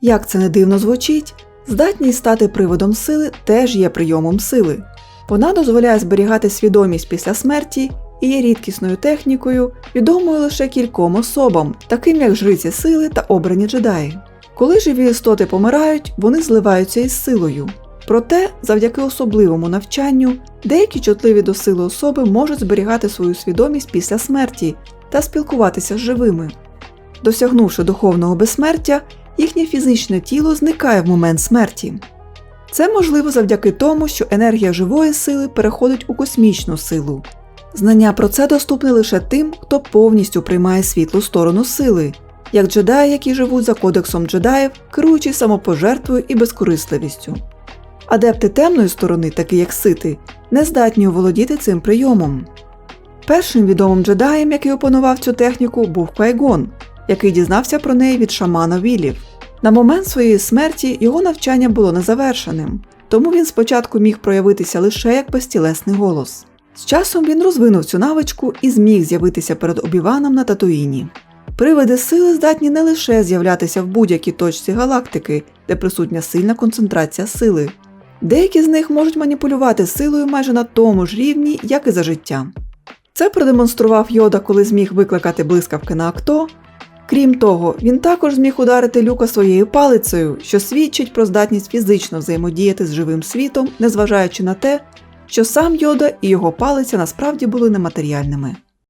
Як це не дивно звучить, здатність стати приводом сили теж є прийомом сили. Вона дозволяє зберігати свідомість після смерті і є рідкісною технікою, відомою лише кільком особам, таким як жриці сили та обрані джедаї. Коли живі істоти помирають, вони зливаються із силою. Проте, завдяки особливому навчанню, деякі чутливі до сили особи можуть зберігати свою свідомість після смерті та спілкуватися з живими. Досягнувши духовного безсмертя, їхнє фізичне тіло зникає в момент смерті. Це можливо завдяки тому, що енергія живої сили переходить у космічну силу. Знання про це доступне лише тим, хто повністю приймає світлу сторону сили, як джедаї, які живуть за кодексом джедаїв, керуючи самопожертвою і безкорисливістю. Адепти темної сторони, такі як сити, не здатні оволодіти цим прийомом. Першим відомим джедаєм, який опанував цю техніку, був Квайгон, який дізнався про неї від шамана Вілів. На момент своєї смерті його навчання було незавершеним, тому він спочатку міг проявитися лише як безтілесний голос. З часом він розвинув цю навичку і зміг з'явитися перед обіваном на Татуїні. Привиди сили здатні не лише з'являтися в будь-якій точці галактики, де присутня сильна концентрація сили. Деякі з них можуть маніпулювати силою майже на тому ж рівні, як і за життя. Це продемонстрував Йода, коли зміг викликати блискавки на Акто. Крім того, він також зміг ударити люка своєю палицею, що свідчить про здатність фізично взаємодіяти з живим світом, незважаючи на те, що сам Йода і його палиця насправді були нематеріальними.